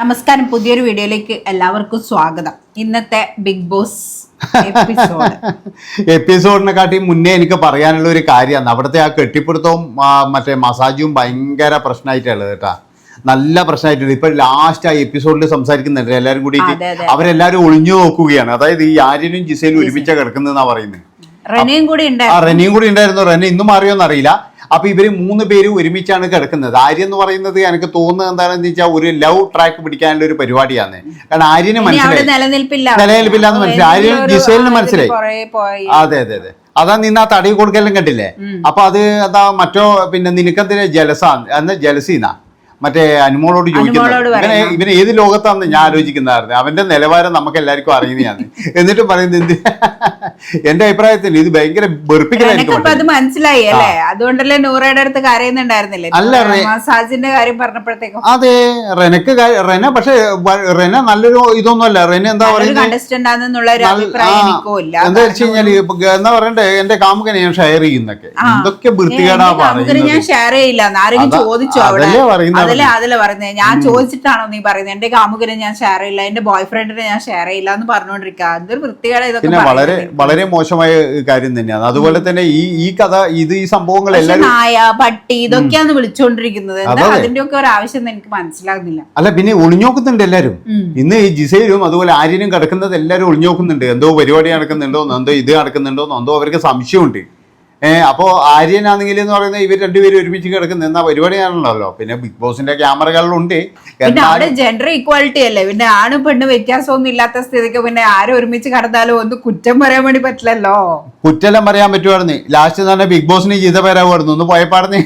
നമസ്കാരം. പുതിയൊരു വീഡിയോയിലേക്ക് എല്ലാവർക്കും സ്വാഗതം. ഇന്നത്തെ ബിഗ് ബോസ് എപ്പിസോഡ് എപ്പിസോഡിനെ കാട്ടി മുന്നേ എനിക്ക് പറയാനുള്ള ഒരു കാര്യമാണ്. അവിടുത്തെ ആ കെട്ടിപ്പിടുത്തവും മറ്റേ മസാജും ഭയങ്കര പ്രശ്നമായിട്ടുള്ളത് കേട്ടാ. നല്ല പ്രശ്നമായിട്ടുണ്ട്. ഇപ്പൊ ലാസ്റ്റ് ആ എപ്പിസോഡിൽ സംസാരിക്കുന്നുണ്ട് എല്ലാരും കൂടി. അവരെല്ലാരും ഒളിഞ്ഞു നോക്കുകയാണ്. അതായത് ഈ ആര്യനും ജിസയിലും ഒരുമിച്ച കിടക്കുന്നതെന്നാ പറയുന്നത് റെനയും കൂടി ഉണ്ടായിരുന്നു. റെന ഇന്നും മാറിയോന്ന് അറിയില്ല അപ്പൊ ഇവർ മൂന്ന് പേര് ഒരുമിച്ചാണ് കിടക്കുന്നത്. ആര്യ എന്ന് പറയുന്നത് എനിക്ക് തോന്നുന്നത് എന്താണെന്ന് വെച്ചാൽ ഒരു ലവ് ട്രാക്ക് പിടിക്കാനുള്ള ഒരു പരിപാടിയാണ്. കാരണം ആര്യന് മനസ്സിലായി. നിലനിൽപ്പില്ല. നിലനിൽപ്പില്ലാന്ന് മനസ്സിലായി. ആര്യ ജിസേലിന് മനസ്സിലായി. അതെ അതെ അതെ. അതാ നിന്ന് ആ തടി കൊടുക്കലും കണ്ടില്ലേ? അപ്പൊ അത് അതാ മറ്റോ പിന്നെ നിനക്കെന്തിനാ ജലസാ? അന്ന് ജലസീന്നാ മറ്റേ അനുമോളോട് ചോദിക്കുന്നത് ഇവനെ ഇവന് ഏത് ലോകത്താണെന്ന് ഞാൻ ആലോചിക്കുന്നതായിരുന്നു. അവന്റെ നിലവാരം നമുക്ക് എല്ലാവർക്കും അറിയുന്നതാണ് എന്നിട്ടും പറയുന്നത് എന്ത്? എന്റെ അഭിപ്രായത്തിൽ ഇത് ഭയങ്കര വെറുപ്പിക്കലായിരിക്കും മനസ്സിലായി അല്ലേ? അതുകൊണ്ടല്ലേ നൂറയുടെ അടുത്ത് കരയുന്നുണ്ടായിരുന്നില്ലേ? അല്ല, മസാജിന്റെ കാര്യം പറഞ്ഞപ്പോഴത്തേക്കും. അതെ റെനക്ക് കാ- റെന പക്ഷെ റെന നല്ലൊരു ഇതൊന്നും അല്ല റെന എന്താ പറയുന്നത് എന്താ വെച്ച് എന്താ പറയണ്ടേ? എന്റെ കാമുകനെ ഞാൻ ഷെയർ ചെയ്യുന്നൊക്കെ. എന്തൊക്കെ വൃത്തികേടാ പറയുന്നത് ഞാൻ ഷെയർ ചെയ്യില്ല ആരെങ്കിലും ചോദിച്ചോ അവിടെ? പറയുന്നത്? അതല്ലേ അതിലെ പറയുന്നത് ഞാൻ ചോദിച്ചിട്ടാണോ നീ പറയുന്നത് എന്റെ കാമുകനെ ഞാൻ ഷെയർ ചെയ്യില്ല. എന്റെ ബോയ് ഫ്രണ്ടിനെ ഞാൻ ഷെയർ ചെയ്യില്ല എന്ന് പറഞ്ഞോണ്ടിരിക്കുക അതൊരു വൃത്തികേട് ഇതൊക്കെ പിന്നെ വളരെ വളരെ മോശമായ കാര്യം തന്നെയാണ്. അതുപോലെ തന്നെ ഈ ഈ കഥ ഇത് ഈ സംഭവങ്ങൾ പക്ഷെ നായ പട്ടി ഇതൊക്കെയാണ് വിളിച്ചോണ്ടിരിക്കുന്നത്. എന്താ അതെ. അതിന്റെ ഒക്കെ ഒരു ആവശ്യം എനിക്ക് മനസ്സിലാകുന്നില്ല. അല്ല പിന്നെ ഒളിഞ്ഞോക്കുന്നുണ്ട് എല്ലാരും ഇന്ന് ഈ ജിസയിലും അതുപോലെ ആര്യനും കിടക്കുന്നത് എല്ലാരും ഒളിഞ്ഞോക്കുന്നുണ്ട്. എന്തോ പരിപാടി നടക്കുന്നുണ്ടോ എന്തോ ഇത് നടക്കുന്നുണ്ടോ എന്തോ അവർക്ക് സംശയമുണ്ട്. ഏഹ് അപ്പോ ആര്യനാണെങ്കിൽ എന്ന് പറയുന്നത് ഇവർ രണ്ടുപേരും ഒരുമിച്ച് കിടക്കുന്ന എന്നാ പരിപാടിയാണല്ലോ. പിന്നെ ബിഗ് ബോസിന്റെ ക്യാമറകളിലുണ്ട് പിന്നെ അവിടെ ജെൻഡർ ഇക്വാലിറ്റി അല്ലേ? പിന്നെ ആണും പെണ്ണും വ്യത്യാസമൊന്നും ഇല്ലാത്ത സ്ഥിതിക്ക് പിന്നെ ആരും ഒരുമിച്ച് കടന്നാലും ഒന്ന് കുറ്റം പറയാൻ വേണ്ടി പറ്റില്ലല്ലോ? കുറ്റെല്ലാം പറയാൻ പറ്റുമായിരുന്നു ലാസ്റ്റ് തന്നെ ബിഗ് ബോസിന് ചെയ്ത പേരാവുമായിരുന്നു. ഒന്ന് പോയപ്പാടുന്ന്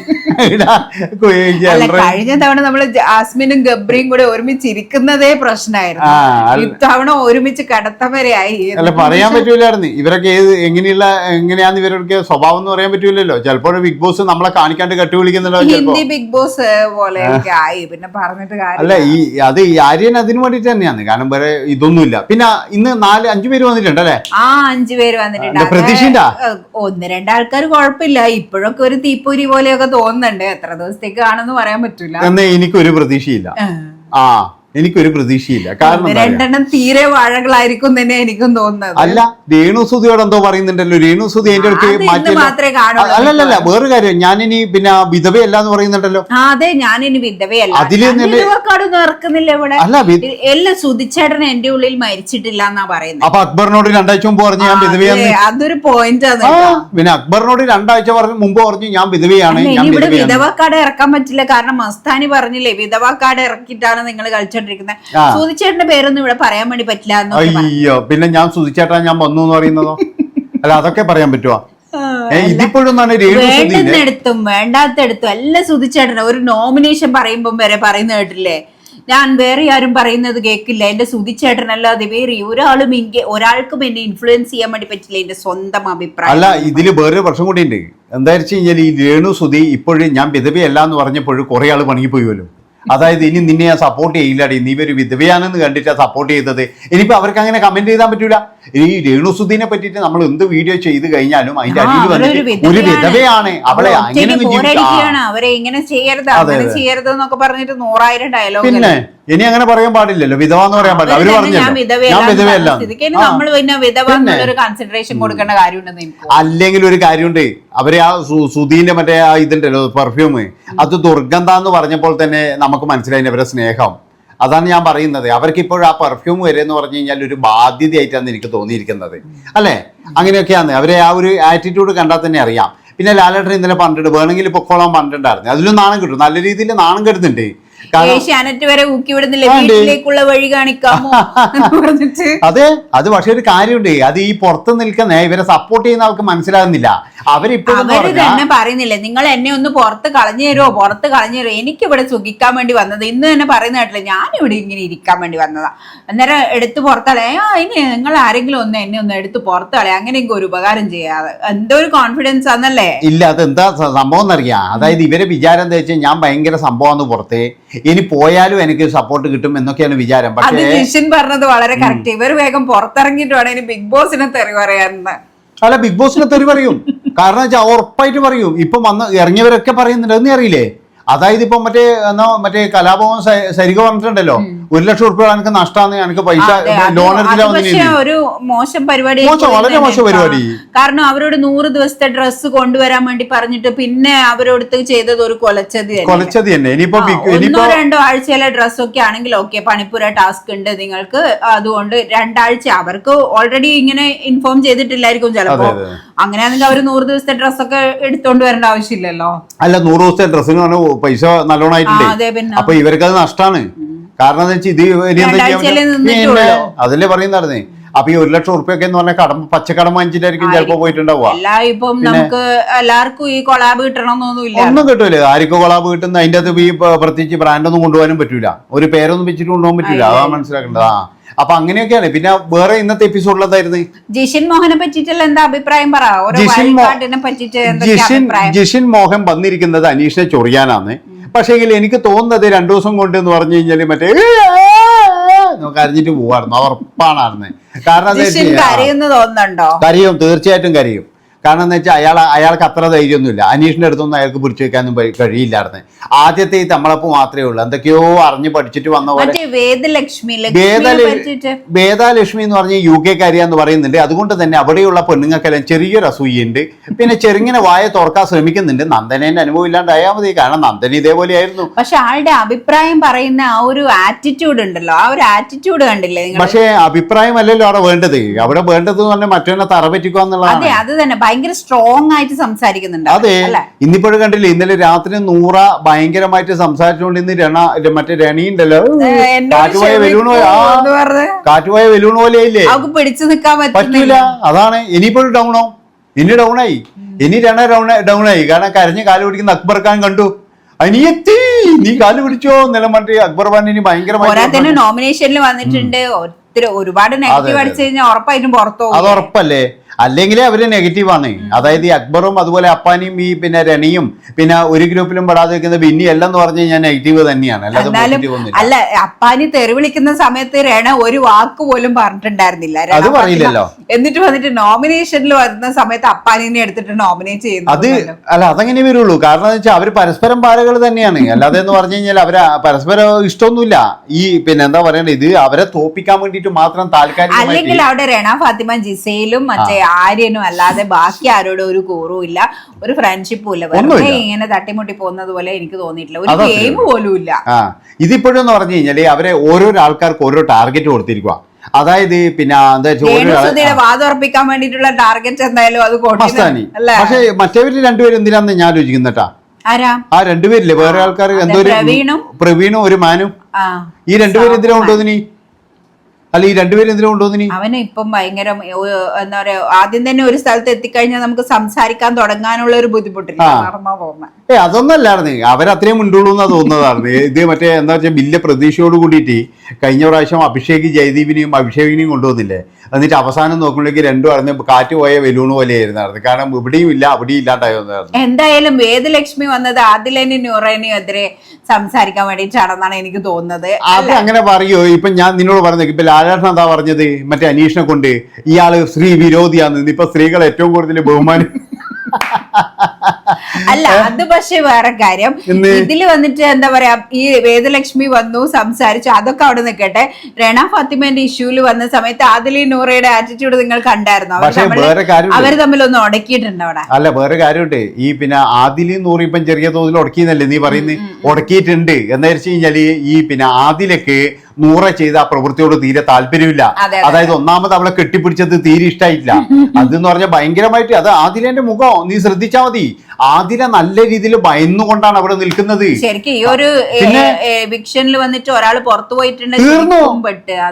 കഴിഞ്ഞ തവണ നമ്മൾ ജാസ്മിനും ഗബ്രിയും കൂടെ ഒരുമിച്ച് ഇരിക്കുന്നതേ പ്രശ്നമായിരുന്നു ഇത്തവണ ഒരുമിച്ച് കടത്തവരെയായി അല്ല പറയാൻ പറ്റൂലായിരുന്നു. ഇവരൊക്കെ ഏത് എങ്ങനെയുള്ള എങ്ങനെയാന്ന് ഇവരൊക്കെ സ്വഭാവം എന്ന് പറയാൻ പറ്റൂലല്ലോ. ചിലപ്പോൾ ബിഗ് ബോസ് നമ്മളെ കാണിക്കാണ്ട് കെട്ടി വിളിക്കുന്നല്ലോ ഹിന്ദി ബിഗ് ബോസ് പോലെ ആയി പിന്നെ പറഞ്ഞിട്ട് അല്ല ഈ അത് ഈ ആര്യൻ അതിനു വേണ്ടിട്ട് തന്നെയാണ്. കാരണം വേറെ ഇതൊന്നുമില്ല. പിന്നെ ഇന്ന് നാല് അഞ്ചു പേര് വന്നിട്ടുണ്ട് അല്ലേ? ആ അഞ്ചു പേര് വന്നിട്ടുണ്ട്. പ്രതീക്ഷ ഒന്ന് രണ്ടാൾക്കാർ കുഴപ്പമില്ല. ഇപ്പോഴൊക്കെ ഒരു തീപ്പൊരി പോലെയൊക്കെ തോന്നുന്നുണ്ട്. എത്ര ദിവസത്തേക്ക് ആണെന്ന് പറയാൻ പറ്റൂല. എന്നാ എനിക്കൊരു പ്രതീക്ഷയില്ല. ആ. എനിക്കൊരു പ്രതീക്ഷയില്ല. കാരണം രണ്ടെണ്ണം തീരെ വാഴകളായിരിക്കും തന്നെ എനിക്കും തോന്നുന്നത്. അല്ല രേണുസുതിയോട് എന്തോ പറയുന്നുണ്ടല്ലോ. രേണുസുതി എന്റെ അടുത്ത് മാറ്റി അല്ലല്ല വേറൊരു കാര്യം. ഞാനിനി പിന്നെ വിധവയല്ല എന്ന് പറയുന്നുണ്ടല്ലോ. അതെ ഞാനിനി വിധവയല്ല. അതിൽ ഞാൻ ഇറക്കുന്നില്ല ഇവിടെ. അല്ല എല്ലാം സുതിച്ചേട്ടൻ എന്റെ ഉള്ളിൽ മരിച്ചിട്ടില്ല എന്നാ പറയുന്നത്. അപ്പൊ അക്ബറിനോട് രണ്ടാഴ്ച മുമ്പ് പറഞ്ഞു ഞാൻ വിധവയാണ് അതൊരു പോയിന്റ് ആണ് പിന്നെ അക്ബറിനോട് രണ്ടാഴ്ച പറഞ്ഞു മുമ്പ് പറഞ്ഞു ഞാൻ വിധവയാണ് ഇവിടെ വിധവക്കാട് ഇറക്കാൻ പറ്റില്ല. കാരണം മസ്താനി പറഞ്ഞില്ലേ വിധവക്കാട് ഇറക്കിയിട്ടാണ് നിങ്ങൾ കളിച്ചോണ്ടിരിക്കുന്നത് ആ. സൂതിച്ചേട്ടന്റെ പേരൊന്നും ഇവിടെ പറയാൻ വേണ്ടി പറ്റില്ല. അയ്യോ പിന്നെ ഞാൻ സുധിച്ചേട്ടാ ഞാൻ വന്നു എന്ന് പറയുന്നതോ? അല്ല അതൊക്കെ പറയാൻ പറ്റുമോ ഇതിപ്പോഴും വേണ്ടുന്നിടത്തും വേണ്ടാത്തടത്തും എല്ലാം സുതിച്ചേട്ടനെ ഒരു നോമിനേഷൻ പറയുമ്പം വരെ പറയുന്ന കേട്ടില്ലേ? ഞാൻ വേറെ ആരും പറയുന്നത് കേൾക്കില്ല എന്റെ സുതിച്ചേട്ടനല്ലാതെ വേറെ ഒരാളും ഇങ്ങനെ ഒരാൾക്കും എന്നെ ഇൻഫ്ലുവൻസ് ചെയ്യാൻ വേണ്ടി പറ്റില്ല എന്റെ സ്വന്തം അഭിപ്രായം. അല്ല ഇതിൽ വേറൊരു പ്രശ്നം കൂടി ഉണ്ട് എന്താ വെച്ച് കഴിഞ്ഞാൽ ഈ രേണു സുധി ഇപ്പോഴും ഞാൻ വിധവയല്ല എന്ന് പറഞ്ഞപ്പോഴും കുറെ ആൾ പണിക്ക് പോയല്ലോ അതായത് ഇനി നിന്നെ ഞാൻ സപ്പോർട്ട് ചെയ്യില്ലടി. നീ ഒരു വിധവയാണെന്ന് കണ്ടിട്ടാ സപ്പോർട്ട് ചെയ്തത്. ഇനിയിപ്പോ അവർക്ക് അങ്ങനെ കമന്റ് ചെയ്താൻ പറ്റൂല. ഈ രേണുസുദ്ദീനെ പറ്റിയിട്ട് നമ്മൾ എന്ത് വീഡിയോ ചെയ്ത് കഴിഞ്ഞാലും അതിന്റെ അടിയിൽ വന്നിട്ട് ഒരു വിധവയാണ്. അവളെ അങ്ങനെ അവരെ ഇങ്ങനെ ചെയ്യരുത് അങ്ങനെ ചെയ്യരുത് എന്നൊക്കെ പറഞ്ഞിട്ട് നൂറായിരം ഡയലോഗ് പിന്നെ? ഇനി അങ്ങനെ പറയാൻ പാടില്ലല്ലോ. വിധവ എന്ന് പറയാൻ പാടില്ല. അവർ പറഞ്ഞു ഞാൻ വിധവയല്ല. നമ്മൾ പിന്നെ വിധവ എന്നുള്ളൊരു കൺസിഡറേഷൻ കൊടുക്കേണ്ട കാര്യമുണ്ടെന്ന് എനിക്ക് അല്ലെങ്കിൽ ഒരു കാര്യമുണ്ട്. അവരെ ആ സുധീന്റെ മറ്റേ ആ ഇതുണ്ടല്ലോ പെർഫ്യൂം അത് ദുർഗന്ധ എന്ന് പറഞ്ഞപ്പോൾ തന്നെ നമുക്ക് മനസ്സിലായി അവരുടെ സ്നേഹം. അതാണ് ഞാൻ പറയുന്നത്. അവർക്ക് ഇപ്പോഴും ആ പെർഫ്യൂം വരെ എന്ന് പറഞ്ഞു കഴിഞ്ഞാൽ ഒരു ബാധ്യതയായിട്ടാണ് എനിക്ക് തോന്നിയിരിക്കുന്നത്. അല്ലേ? അങ്ങനെയൊക്കെയാണ്. അവരെ ആ ഒരു ആറ്റിറ്റ്യൂഡ് കണ്ടാൽ തന്നെ അറിയാം. പിന്നെ ലാലേട്ടൻ ഇന്നലെ പണ്ടിട്ട് വേണമെങ്കിൽ പൊക്കോളാൻ പണ്ടുണ്ടായിരുന്നു അതിലും നാണം കിട്ടും. നല്ല രീതിയിൽ നാണം കെടുന്നുണ്ട് ഏഷ്യാനെറ്റ് വരെ ഊക്കി വിടുന്നില്ല. വീട്ടിലേക്കുള്ള വഴി കാണിക്കാമോ പറഞ്ഞിട്ട്. അതെ അത് പക്ഷെ ഒരു കാര്യമുണ്ട്. അത് ഈ പുറത്ത് നിൽക്കുന്ന ഇവരെ സപ്പോർട്ട് ചെയ്യുന്ന ആൾക്ക് മനസ്സിലാകുന്നില്ല. അവരിപ്പോഴും അവർ തന്നെ പറയുന്നില്ലേ. നിങ്ങൾ എന്നെ ഒന്ന് പുറത്ത് കളഞ്ഞു തരുമോ പുറത്ത് കളഞ്ഞു തരുമോ എനിക്ക് ഇവിടെ സുഖിക്കാൻ വേണ്ടി വന്നത് ഇന്ന് തന്നെ പറയുന്ന കേട്ടില്ല? ഞാൻ ഇവിടെ ഇങ്ങനെ ഇരിക്കാൻ വേണ്ടി വന്നതാ. അന്നേരം എടുത്ത് പുറത്തളയാ ഇനി നിങ്ങൾ ആരെങ്കിലും ഒന്ന് എന്നെ ഒന്ന് എടുത്ത് പുറത്തളയാ അങ്ങനെയൊക്കെ ഒരു ഉപകാരം ചെയ്യാതെ എന്തോ ഒരു കോൺഫിഡൻസ് ആണല്ലേ? ഇല്ല അതെന്താ സംഭവം എന്നറിയാം. അതായത് ഇവരെ വിചാരം എന്താ വെച്ചാൽ ഞാൻ ഭയങ്കര സംഭവമാണ് പുറത്ത്. ഇനി പോയാലും എനിക്ക് സപ്പോർട്ട് കിട്ടും എന്നൊക്കെയാണ് വിചാരം. പക്ഷേ ജിഷിൻ പറഞ്ഞത് വളരെ കറക്റ്റ് ഇവർ വേഗം പുറത്തിറങ്ങിയിട്ട് വേണം ഇനി ബിഗ് ബോസിനെ തെറി പറയാന്ന് അല്ല ബിഗ് ബോസിനെ തെറി പറയും. കാരണം വെച്ചാൽ ഉറപ്പായിട്ട് പറയും. ഇപ്പം വന്ന് ഇറങ്ങിയവരൊക്കെ പറയുന്നുണ്ട്. എന്ന് അറിയില്ലേ? അതായത് ഇപ്പം മറ്റേ എന്നാ മറ്റേ കലാഭവൻ സരിക പറഞ്ഞിട്ടുണ്ടല്ലോ. ഒരു ലക്ഷം റുപ്യ എനിക്ക് നഷ്ടമാണ് എനിക്ക് പൈസ ലോൺ എടുത്തില്ല ഒരു മോശം പരിപാടി വളരെ മോശം പരിപാടി. കാരണം അവരോട് നൂറ് ദിവസത്തെ ഡ്രസ്സ് കൊണ്ടുവരാൻ വേണ്ടി പറഞ്ഞിട്ട് പിന്നെ അവരോടത്ത് ചെയ്തത് ഒരു കൊലച്ചതി കൊലച്ചതി തന്നെ. ഇനിയിപ്പോ ഒന്നോ ഇനിയിപ്പോ രണ്ടോ ആഴ്ചയിലെ ഡ്രസ്സൊക്കെ ആണെങ്കിൽ ഓക്കെ പണിപ്പുര ടാസ്ക് ഉണ്ട് നിങ്ങൾക്ക്. അതുകൊണ്ട് രണ്ടാഴ്ച അവർക്ക് ഓൾറെഡി ഇങ്ങനെ ഇൻഫോം ചെയ്തിട്ടില്ലായിരിക്കും ചിലപ്പോ. അങ്ങനെയാണെങ്കിൽ അവർ നൂറ് ദിവസത്തെ ഡ്രസ്സൊക്കെ എടുത്തോണ്ട് വരേണ്ട ആവശ്യമില്ലല്ലോ. അല്ല നൂറ് ദിവസത്തെ ഡ്രസ്സിന് പൈസ നല്ലോണായിട്ടുണ്ട് അപ്പൊ ഇവർക്ക് അത് നഷ്ടമാണ് കാരണം വെച്ചാൽ ഇത് ഇനി എന്താ ചെയ്യാൻ രണ്ടാഴ്ചയല്ലേ പറ്റുക? നിന്നിട്ടുള്ളൂ. പിന്നെ അതല്ലേ അപ്പൊ ഈ ഒരു ലക്ഷം ഉറുപ്പ്യൊക്കെ എന്ന് പറഞ്ഞാൽ കടം പച്ചക്കടം വാങ്ങിച്ചിട്ടായിരിക്കും ചിലപ്പോ പോയിട്ടുണ്ടാവുക. എല്ലാ ഇപ്പം നമുക്ക് എല്ലാവർക്കും ഈ കൊളാബ് കിട്ടണമെന്നൊന്നുമില്ല. ഒന്നും കിട്ടൂല. ആർക്കും കൊളാബ് കിട്ടുന്ന അതിന്റെ അത് ഈ പ- പ്രത്യേകിച്ച് ബ്രാൻഡൊന്നും കൊണ്ടുപോകാനും പറ്റൂല. ഒരു പേരൊന്നും വെച്ചിട്ട് കൊണ്ടുപോകാൻ പറ്റൂല. അതാ മനസ്സിലാക്കേണ്ടത്. ആ. അപ്പൊ അങ്ങനെയൊക്കെയാണ്. പിന്നെ വേറെ ഇന്നത്തെ എപ്പിസോഡിലായിരുന്നു ജിഷിൻ മോഹനെ പറ്റിയിട്ടുള്ള എന്താ അഭിപ്രായം പറ? ഓരോ ജിഷിൻ മോ- വഴിപാട്ടിനെ പറ്റിയിട്ട് എന്തൊക്കെയാ ജിഷിൻ അഭിപ്രായം? ജിഷിൻ മോഹൻ വന്നിരിക്കുന്നത് അനീഷിനെ ചൊറിയാനാണ് പക്ഷേങ്കിൽ എനിക്ക് തോന്നുന്നത് രണ്ടു ദിവസം കൊണ്ട് എന്ന് പറഞ്ഞു കഴിഞ്ഞാൽ മറ്റേ നമുക്ക് അറിഞ്ഞിട്ട് പോവായിരുന്നു. അത് ഉറപ്പാണായിരുന്നു കാരണം കരയും തീർച്ചയായിട്ടും കരയും. കാരണം എന്താ വെച്ചാൽ അയാൾ അയാൾക്ക് അത്ര ധൈര്യമൊന്നുമില്ല. അനീഷിന്റെ അടുത്തൊന്നും അയാൾക്ക് പിടിച്ചു വെക്കാനും കഴിയില്ലായിരുന്നു. ആദ്യത്തെ ഈ തമ്മളപ്പ് മാത്രമേ ഉള്ളൂ. എന്തൊക്കെയോ അറിഞ്ഞ് പഠിച്ചിട്ട് വന്ന പോലെ വേദലക്ഷ്മി എന്ന് പറഞ്ഞ യു കെ കാര്യാന്ന് പറയുന്നുണ്ട്. അതുകൊണ്ട് തന്നെ അവിടെയുള്ള പെണ്ണുങ്ങൾക്കെല്ലാം ചെറിയൊരു അസൂയുണ്ട് പിന്നെ ചെറുങ്ങനെ വായ തുറക്കാൻ ശ്രമിക്കുന്നുണ്ട്. നന്ദനേന്റെ അനുഭവം ഇല്ലാണ്ടായാൽ മതി. കാരണം നന്ദന ഇതേപോലെയായിരുന്നു. പക്ഷെ ആളുടെ അഭിപ്രായം പറയുന്ന ആ ഒരു ആറ്റിറ്റ്യൂഡ് ഉണ്ടല്ലോ. ആ ഒരു ആറ്റിറ്റ്യൂഡ് കണ്ടില്ലേ പക്ഷേ അഭിപ്രായം അല്ലല്ലോ അവിടെ വേണ്ടത്. അവിടെ വേണ്ടത് എന്ന് പറഞ്ഞാൽ മറ്റൊന്നെ തറ പറ്റിക്കുക അതെ അത് തന്നെ. ഭയങ്കര സ്ട്രോങ് ആയിട്ട് സംസാരിക്കുന്നുണ്ട് അതെ. ഇന്നിപ്പോഴും കണ്ടില്ലേ ഇന്നലെ രാത്രി നൂറ ഭയങ്കരമായിട്ട് സംസാരിച്ചുകൊണ്ട് ഇന്ന് രണ മറ്റേ രണിയുണ്ടല്ലോ കാറ്റുപോയ പറഞ്ഞ്? കാറ്റുപോയ വെലൂണ് പോലെയില്ലേ അവർക്ക് പിടിച്ചു നിൽക്കാൻ പറ്റില്ല അതാണ്. ഇനിയിപ്പോഴും ഡൗണോ ഇനി ഡൗൺ ആയി. ഇനി രണ ആയി കാരണം കരഞ്ഞ് കാൽ പിടിക്കുന്ന അക്ബർ ഖാൻ കണ്ടു. അനിയത്തി നീ കാൽ പിടിച്ചോ നിലം മറ്റേ അക്ബർ ഖാൻ ഇനി ഭയങ്കരമായി നോമിനേഷനിൽ വന്നിട്ടുണ്ട്. ഒത്തിരി ഒരുപാട് നെഗറ്റീവ്. അടിച്ചു കഴിഞ്ഞാൽ ഉറപ്പായിട്ടും പുറത്തു അത് ഉറപ്പല്ലേ? അല്ലെങ്കിലേ അവർ നെഗറ്റീവ് ആണ്. അതായത് ഈ അക്ബറും അതുപോലെ അപ്പാനിയും ഈ പിന്നെ രണിയും പിന്നെ ഒരു ഗ്രൂപ്പിലും പെടാതെ വെക്കുന്ന ബിന്നി എല്ലാം എന്ന് പറഞ്ഞു കഴിഞ്ഞാൽ നെഗറ്റീവ് തന്നെയാണ്. അല്ലാതെ അല്ല അപ്പാനി തെറി വിളിക്കുന്ന സമയത്ത് രണ ഒരു വാക്ക് പോലും പറഞ്ഞിട്ടുണ്ടായിരുന്നില്ല. അത് പറയില്ലല്ലോ. എന്നിട്ട് വന്നിട്ട് നോമിനേഷനിൽ വരുന്ന സമയത്ത് അപ്പാനിനെ എടുത്തിട്ട് നോമിനേറ്റ് ചെയ്യുന്നു അത് അല്ല അതങ്ങനെ വരുള്ളൂ. കാരണം എന്ന് വെച്ചാൽ അവർ പരസ്പരം പാരകൾ തന്നെയാണ്. അല്ലാതെ എന്ന് പറഞ്ഞു കഴിഞ്ഞാൽ അവരെ പരസ്പരം ഇഷ്ടമൊന്നുമില്ല. ഈ പിന്നെ എന്താ പറയണ്ടത് ഇത് അവരെ തോപ്പിക്കാൻ വേണ്ടിട്ട് മാത്രം താൽക്കാലിക അല്ലെങ്കിൽ അവിടെ രണ ഫാത്തിമ ജിസയിലും മറ്റേ ആര്യനും അല്ലാതെ ബാക്കി ആരോടും ഒരു കൂറും ഇല്ല ഒരു ഫ്രണ്ട്ഷിപ്പും ഇല്ല. വെറുതെ ഇങ്ങനെ തട്ടിമുട്ടി പോകുന്നത് പോലെ എനിക്ക് തോന്നിയിട്ടില്ല. ഒരു ഗെയിം പോലും ഇല്ല. ഇതിപ്പോഴും എന്ന് പറഞ്ഞു കഴിഞ്ഞാൽ അവരെ ഓരോ ആൾക്കാർക്ക് ഓരോ ടാർഗറ്റ് കൊടുത്തിരിക്കുക അതായത് പിന്നെ വാതുറപ്പിക്കാൻ വേണ്ടിയിട്ടുള്ള ടാർഗറ്റ് എന്തായാലും അത് പക്ഷേ മറ്റേവര് രണ്ടുപേരും എന്തിനാന്ന് ഞാൻ ആലോചിക്കുന്നട്ടാ ആ രണ്ടുപേരില്ലേ? വേറെ ആൾക്കാർ എന്തോ പ്രവീണും. ഒരു മാനും. ഈ രണ്ടുപേരും എന്തിനാ കൊണ്ടുവന്നിനി? അല്ല ഈ രണ്ടുപേരും എന്തിനാ കൊണ്ടുവന്നി അവന് ഇപ്പം ഭയങ്കര എന്താ പറയാ ആദ്യം തന്നെ ഒരു സ്ഥലത്ത് എത്തിക്കഴിഞ്ഞാൽ നമുക്ക് സംസാരിക്കാൻ തുടങ്ങാനുള്ള ഒരു ബുദ്ധിമുട്ടില്ല. നടന്നാ തോന്നുന്നത് ഏ അതൊന്നല്ലായിരുന്നു അവരത്രയും മുണ്ടുള്ളൂ എന്നാ തോന്നുന്നതായിരുന്നു ഇത് മറ്റേ എന്താ വെച്ചാൽ വലിയ പ്രതീക്ഷയോട് കൂടിയിട്ട് കഴിഞ്ഞ പ്രാവശ്യം അഭിഷേക് ജയദീപിനെയും അഭിഷേകിനെയും കൊണ്ടുവന്നില്ലേ? എന്നിട്ട് അവസാനം നോക്കുമ്പോഴേക്ക് രണ്ടും അറിഞ്ഞ് കാറ്റ് പോയ വെലൂണ് പോലെയായിരുന്നു കാരണം ഇവിടെയും ഇല്ല അവിടെയും ഇല്ലാണ്ടായിരുന്നു എന്തായാലും വേദലക്ഷ്മി വന്നത് ആദിലനും നൂറേനും എതിരെ സംസാരിക്കാൻ വേണ്ടിയിട്ടാണെന്നാണ് എനിക്ക് തോന്നുന്നത്. അത് അങ്ങനെ പറയോ? ഇപ്പൊ ഞാൻ നിന്നോട് പറഞ്ഞത് ഇപ്പൊ ലാലേട്ടൻ എന്താ പറഞ്ഞത്? മറ്റേ അനീഷിനെ കൊണ്ട് ഇയാൾ സ്ത്രീ വിരോധിയാന്ന്. ഇപ്പൊ സ്ത്രീകൾ ഏറ്റവും കൂടുതൽ ബഹുമാനം അല്ല അത് പക്ഷെ വേറെ കാര്യം. ഇതിൽ വന്നിട്ട് എന്താ പറയാ ഈ വേദലക്ഷ്മി വന്നു സംസാരിച്ചു അതൊക്കെ അവിടെ നിൽക്കട്ടെ രണ ഫാത്തിമന്റെ ഇഷ്യൂൽ വന്ന സമയത്ത് ആദിലി നൂറയുടെ ആറ്റിറ്റ്യൂഡ് നിങ്ങൾ കണ്ടായിരുന്നു? അവർ തമ്മിൽ ഒന്ന് ഉടക്കിയിട്ടുണ്ട് അവിടെ. അല്ല വേറെ കാര്യമുണ്ട്. ഈ പിന്നെ ആദിലി നൂറ് ഇപ്പം ചെറിയ തോതിൽ ഉടക്കിയെന്നല്ലേ നീ പറയുന്നത് ഉടക്കിയിട്ടുണ്ട് എന്ന് വെച്ച് കഴിഞ്ഞാൽ ഈ പിന്നെ ആദിലൊക്കെ നൂറ ചെയ്ത ആ പ്രവൃത്തിയോട് തീരെ താല്പര്യമില്ല. അതെ, അതെ. അതായത് ഒന്നാമത് അവളെ കെട്ടിപ്പിടിച്ചത് തീരെ ഇഷ്ടായിട്ടില്ല. അതെന്ന് പറഞ്ഞാൽ ഭയങ്കരമായിട്ട് അത് ആദിലേന്റെ മുഖം. നീ ശ്രദ്ധിച്ചാൽ മതി. ആദില നല്ല രീതിയിൽ ഭയന്നുകൊണ്ടാണ് അവിടെ നിൽക്കുന്നത്. ശരിക്കും ഈ ഒരു പിന്നെ- വിക്ഷനിൽ വന്നിട്ട് ഒരാൾ പുറത്തു പോയിട്ടുണ്ട് തീർന്നു.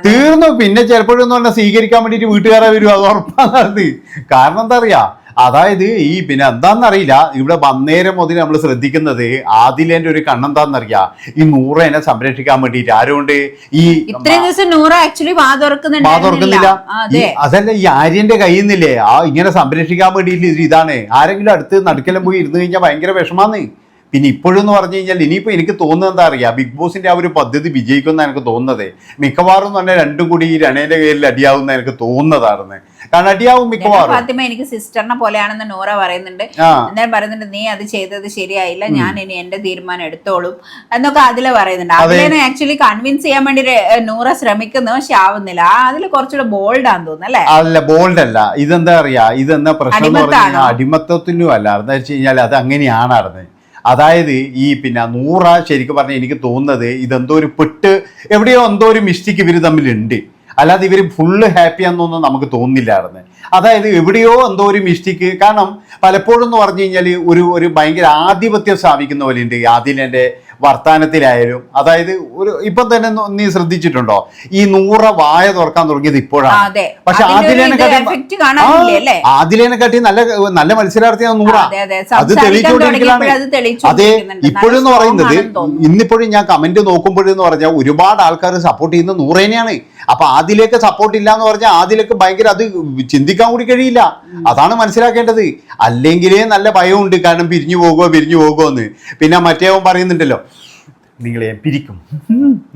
തീർന്നു. പിന്നെ ചിലപ്പോഴൊന്നും സ്വീകരിക്കാൻ വേണ്ടിട്ട് വീട്ടുകാരെ വരും അത് ഉറപ്പാണ് കാരണം എന്താ അറിയാ? അതായത് ഈ പിന്നെ എന്താണെന്നറിയില്ല ഇവിടെ വന്നേരം മുതൽ നമ്മൾ ശ്രദ്ധിക്കുന്നത് ആദിലേന്റെ ഒരു കണ്ണെന്താന്നറിയാ? ഈ നൂറേനെ സംരക്ഷിക്കാൻ വേണ്ടിയിട്ട്. ആരോണ്ട്? ഈ ആക്ച്വലി തുറക്കുന്നില്ല അതല്ല ഈ ആര്യന്റെ കയ്യിൽ നിന്നില്ലേ ആ ഇങ്ങനെ സംരക്ഷിക്കാൻ വേണ്ടിയിട്ട് ഇതാണ്. ആരെങ്കിലും അടുത്ത് നടുക്കെല്ലാം പോയി ഇരുന്ന് കഴിഞ്ഞാൽ ഭയങ്കര വിഷമാന്ന്. പിന്നെ ഇപ്പോഴെന്ന് പറഞ്ഞു കഴിഞ്ഞാൽ ഇനിയിപ്പോൾ എനിക്ക് തോന്നുന്നത് എന്താ അറിയാം? ബിഗ് ബോസിന്റെ ആ ഒരു പദ്ധതി വിജയിക്കുന്ന എനിക്ക് തോന്നുന്നത്. മിക്കവാറും എന്ന് പറഞ്ഞാൽ രണ്ടും കൂടി ഈ രണയുടെ കയ്യിൽ അടിയാവുന്ന എനിക്ക് തോന്നുന്നതായിരുന്നു കാരണം അടിയാവും മിക്കവാറും. ഫാത്തിമ എനിക്ക് സിസ്റ്ററിനെ പോലെയാണെന്ന് നൂറ പറയുന്നുണ്ട്. ഞാൻ പറയുന്നുണ്ട് നീ അത് ചെയ്തത് ശരിയായില്ല. ഞാൻ ഇനി എന്റെ തീരുമാനം എടുത്തോളും. എന്നൊക്കെ അതിൽ പറയുന്നുണ്ട്. അതിലെ ആക്ച്വലി കൺവിൻസ് ചെയ്യാൻ വേണ്ടി നൂറ ശ്രമിക്കുന്നു. പക്ഷെ ആവുന്നില്ല. അതിൽ കുറച്ചുകൂടെ ബോൾഡ് ആണെന്ന് തോന്നുന്നു അല്ലേ? അല്ല ബോൾഡ് അല്ല. ഇതെന്താ അറിയാ? ഇതെന്താ പ്രശ്നം അടിമത്തത്തിനും അല്ല. എന്താ വെച്ച് കഴിഞ്ഞാൽ അത് അങ്ങനെയാണ് അതായത് ഈ പിന്നെ നൂറ ശരിക്കും പറഞ്ഞാൽ എനിക്ക് തോന്നുന്നത് ഇതെന്തോ ഒരു പെട്ട് എവിടെയോ എന്തോ ഒരു മിസ്റ്റേക്ക് ഇവർ തമ്മിലുണ്ട്. അല്ലാതെ ഇവർ ഫുള്ള് ഹാപ്പി ആണെന്നൊന്നും നമുക്ക് തോന്നില്ലായിരുന്നു. അതായത് എവിടെയോ എന്തോ ഒരു മിസ്റ്റേക്ക് കാരണം പലപ്പോഴും എന്ന് പറഞ്ഞു കഴിഞ്ഞാൽ ഒരു ഒരു ഭയങ്കര ആധിപത്യം സ്ഥാപിക്കുന്ന പോലെ ഉണ്ട് ആദിലന്റെ വർത്താനത്തിലായാലും അതായത് ഒരു ഇപ്പൊ തന്നെ നീ ശ്രദ്ധിച്ചിട്ടുണ്ടോ? ഈ നൂറ വായ തുറക്കാൻ തുടങ്ങിയത് ഇപ്പോഴാണ്. പക്ഷെ ആദിലേനെ ആദിലേനെ കാട്ടി ആദിലേനെക്കാട്ടി ആദിലേനെക്കാട്ടി നല്ല നല്ല മത്സരാർത്ഥിയാണ് നൂറ. അതെ, തെളിയിച്ചുകൊണ്ടിരിക്കലാണ്. അത്. ഇപ്പോഴെന്ന് പറയുന്നത് ഇന്നിപ്പോഴും ഞാൻ കമന്റ് നോക്കുമ്പോഴെന്ന് പറഞ്ഞാൽ ഒരുപാട് ആൾക്കാർ സപ്പോർട്ട് ചെയ്യുന്ന നൂറേനെയാണ്. അപ്പൊ ആദിലേക്ക് സപ്പോർട്ട് ഇല്ല എന്ന് പറഞ്ഞാൽ ആദിലേക്ക് ഭയങ്കര അത് ചിന്തിക്കാൻ കൂടി കഴിയില്ല. അതാണ് മനസ്സിലാക്കേണ്ടത്. അല്ലെങ്കിലേ നല്ല ഭയമുണ്ട്. കാരണം പിരിഞ്ഞു പോകുമോ പിരിഞ്ഞു പോകുമോ എന്ന്. പിന്നെ മറ്റേവൻ പറയുന്നുണ്ടല്ലോ നിങ്ങളെ ഞാൻ പിരിക്കും.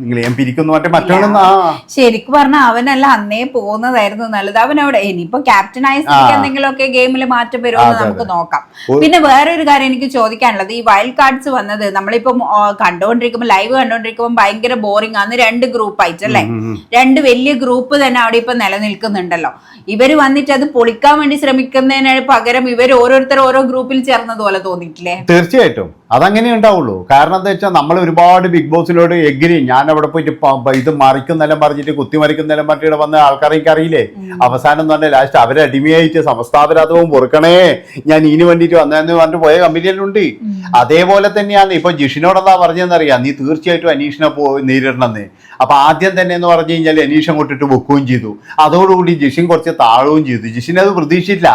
നിങ്ങളെ ഞാൻ പിരിക്കും എന്ന് പറഞ്ഞിട്ട് മറ്റവനൊന്നും ശരിക്കും പറഞ്ഞാൽ അവനല്ല അന്നേ പോകുന്നതായിരുന്നു നല്ലത്. അവൻ അവിടെ ഇനിയിപ്പോ ക്യാപ്റ്റൻ ആയ എന്തെങ്കിലുമൊക്കെ ഗെയിമിൽ മാറ്റം വരുമോ എന്ന് നമുക്ക് നോക്കാം. പിന്നെ വേറൊരു കാര്യം എനിക്ക് ചോദിക്കാനുള്ളത്. ഈ വൈൽഡ് കാർഡ്സ് വന്നത് നമ്മളിപ്പം കണ്ടോണ്ടിരിക്കുമ്പോ കണ്ടോണ്ടിരിക്കുമ്പോൾ ലൈവ് കണ്ടോണ്ടിരിക്കുമ്പോ ഭയങ്കര ബോറിംഗ് ആണ്. രണ്ട് ഗ്രൂപ്പ് ആയിട്ടല്ലേ. രണ്ട് വലിയ ഗ്രൂപ്പ് തന്നെ അവിടെ ഇപ്പൊ നിലനിൽക്കുന്നുണ്ടല്ലോ. ഇവർ വന്നിട്ട് അത് പൊളിക്കാൻ വേണ്ടി ശ്രമിക്കുന്നതിന് പകരം ഇവർ ഓരോരുത്തർ ഓരോ ഗ്രൂപ്പിൽ ചേർന്നതുപോലെ തോന്നിയിട്ടില്ലേ? തീർച്ചയായിട്ടും. അതങ്ങനെ ഉണ്ടാവുള്ളൂ. കാരണം എന്താ വെച്ചാൽ നമ്മൾ ഒരുപാട് ബിഗ് ബോസിലോട് എഗ്രി. ഞാൻ അവിടെ പോയിട്ട് ഇത് മറിക്കുന്നെല്ലാം പറഞ്ഞിട്ട് കുത്തി മറിക്കുന്നെല്ലാം പറഞ്ഞിട്ട് വന്ന ആൾക്കാരെ എനിക്ക് അറിയില്ലേ അവസാനം എന്ന് പറഞ്ഞാൽ ലാസ്റ്റ് അവരെ അടിമയായിട്ട് സമസ്ഥാപരാധവും പൊറുക്കണേ. ഞാൻ ഇനി വേണ്ടിയിട്ട് വന്നതെന്ന് പറഞ്ഞിട്ട് പോയ കമ്പനിയിലുണ്ട് അതേപോലെ തന്നെയാണ് ഇപ്പൊ ജിഷിനോട് എന്താ പറഞ്ഞതെന്നറിയാം? നീ തീർച്ചയായിട്ടും അനീഷിനെ പോ നേരിടണമെന്ന്. അപ്പൊ ആദ്യം തന്നെ എന്ന് പറഞ്ഞു കഴിഞ്ഞാൽ അനീഷ് അങ്ങോട്ടിട്ട് വെക്കുകയും ചെയ്തു. അതോടുകൂടി ജിഷിൻ കുറച്ച് താഴുകയും ചെയ്തു. ജിഷിനെ അത് പ്രതീക്ഷിച്ചില്ല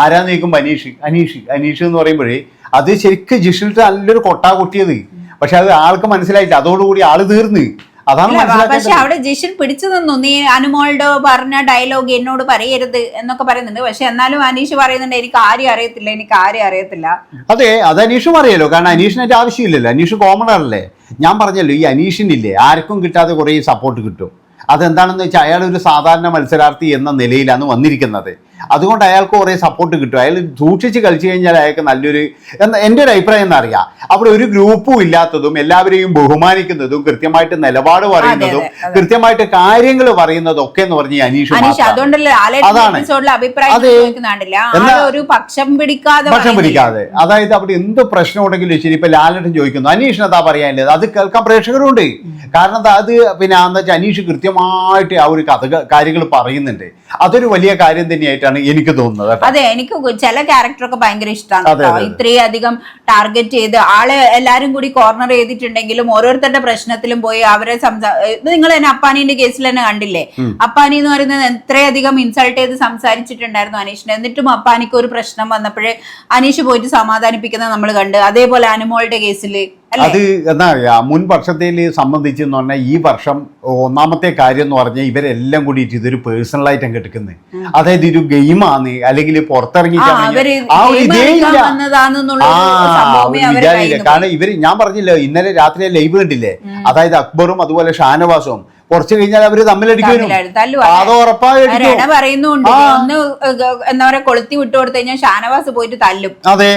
ആരാ നീക്കുമ്പോ അനീഷ് അനീഷ് അനീഷ് എന്ന് പറയുമ്പോഴേ അത് ശരിക്കും ജിഷിലിട്ട് നല്ലൊരു കൊട്ടാ കൊട്ടിയത്. പക്ഷെ അത് ആൾക്ക് മനസ്സിലായില്ല. അതോടുകൂടി ആൾ തീർന്ന്. അതാണ് പക്ഷെ അവിടെ ജിഷിൻ പിടിച്ചു നിന്നു നീ അനുമോളുടെ പറഞ്ഞ ഡയലോഗ് എന്നോട് പറയരുത് എന്നൊക്കെ പറയുന്നുണ്ട്. പക്ഷെ എന്നാലും അനീഷ് പറയുന്നുണ്ട് എനിക്ക് ആരും അറിയത്തില്ല എനിക്ക് ആരും അറിയത്തില്ല. അതെ അത് അനീഷും അറിയാലോ കാരണം അനീഷിനായിട്ട് ആവശ്യമില്ലല്ലോ. അനീഷ് കോമൺ അല്ലേ ഞാൻ പറഞ്ഞല്ലോ ഈ അനീഷിനില്ലേ ആർക്കും കിട്ടാതെ കുറേ സപ്പോർട്ട് കിട്ടും. അതെന്താണെന്ന് വെച്ചാൽ അയാൾ ഒരു സാധാരണ മത്സരാർത്ഥി എന്ന നിലയിലാണ് വന്നിരിക്കുന്നത്. അതുകൊണ്ട് അയാൾക്ക് കുറേ സപ്പോർട്ട് കിട്ടും. അയാൾ സൂക്ഷിച്ച് കളിച്ചു കഴിഞ്ഞാൽ അയാൾക്ക് നല്ലൊരു എന്താ എന്റെ ഒരു അഭിപ്രായം എന്ന് അറിയാം? അവിടെ ഒരു ഗ്രൂപ്പും ഇല്ലാത്തതും എല്ലാവരെയും ബഹുമാനിക്കുന്നതും കൃത്യമായിട്ട് നിലപാട് പറയുന്നതും. കൃത്യമായിട്ട് കാര്യങ്ങൾ പറയുന്നതും ഒക്കെ എന്ന് പറഞ്ഞ അനീഷ്. അതാണ്. ഒരു പക്ഷം പിടിക്കാതെ പക്ഷം പിടിക്കാതെ. അതായത് അവിടെ എന്ത് പ്രശ്നം ഉണ്ടെങ്കിലും ശരി ഇപ്പൊ ലാലേട്ടൻ ചോദിക്കുന്നു അനീഷ് എന്താ പറയാനില്ലത് അത് കേൾക്കാൻ പ്രേക്ഷകരുണ്ട്. കാരണം അത് പിന്നെ എന്താ വെച്ചാൽ അനീഷ് കൃത്യമായിട്ട് ആ ഒരു കഥ കാര്യങ്ങൾ പറയുന്നുണ്ട്. അതൊരു വലിയ കാര്യം തന്നെയായിട്ടാണ് എനിക്ക് തോന്നുന്നത് അതെ എനിക്ക് ചില ക്യാരക്ടറൊക്കെ ഭയങ്കര ഇഷ്ടമാണ് അതെ, അതെ, അതെ. ഇത്രയും അധികം ടാർഗറ്റ് ചെയ്ത് ആളെ എല്ലാരും കൂടി കോർണർ ചെയ്തിട്ടുണ്ടെങ്കിലും ഓരോരുത്തരുടെ പ്രശ്നത്തിലും പോയി അവരെ സംസാ നിങ്ങൾ തന്നെ അപ്പാനീന്റെ കേസിൽ തന്നെ കണ്ടില്ലേ? അപ്പാനി എന്ന് പറയുന്നത് എത്രയധികം ഇൻസൾട്ട് ചെയ്ത് സംസാരിച്ചിട്ടുണ്ടായിരുന്നു അനീഷിനെ. എന്നിട്ടും അപ്പാനിക്ക് ഒരു പ്രശ്നം വന്നപ്പോഴേ അനീഷ് പോയിട്ട് സമാധാനിപ്പിക്കുന്നത് നമ്മൾ കണ്ട്. അതേപോലെ അനുമോളുടെ കേസിൽ അത് എന്താ പറയാ മുൻ വർഷത്തിൽ സംബന്ധിച്ച് എന്ന് പറഞ്ഞാൽ ഈ വർഷം ഒന്നാമത്തെ കാര്യം എന്ന് പറഞ്ഞാൽ ഇവരെല്ലാം കൂടിയിട്ട് ഇതൊരു പേഴ്സണലായിട്ട് അങ്ങ് എടുക്കുന്നത് അതായത് ഇതൊരു ഗെയിമാണ് അല്ലെങ്കിൽ പുറത്തിറങ്ങി പുറത്തിറങ്ങിയിട്ടാണ് ആ ഒരു game ഇതേ കളിക്കാൻ ഇല്ല. വന്നതാണെന്നുള്ള ആ, ഒരു സംഭവമേ ഒരു അവരെ വിചാരമില്ല കയ്യിൽ നിന്ന് കാരണം ഇവർ ഞാൻ പറഞ്ഞില്ല ഇന്നലെ രാത്രി ലൈവ് കണ്ടില്ലേ? അതായത് അക്ബറും അതുപോലെ ഷാനവാസും കുറച്ച് കഴിഞ്ഞാൽ അവർ തമ്മിലടിക്കും പറയുന്നുണ്ട്. ഒന്ന് എന്താ പറയാ കൊളുത്തി വിട്ടു കൊടുത്തു കഴിഞ്ഞാൽ ഷാനവാസ് പോയിട്ട് തല്ലും. അതെ.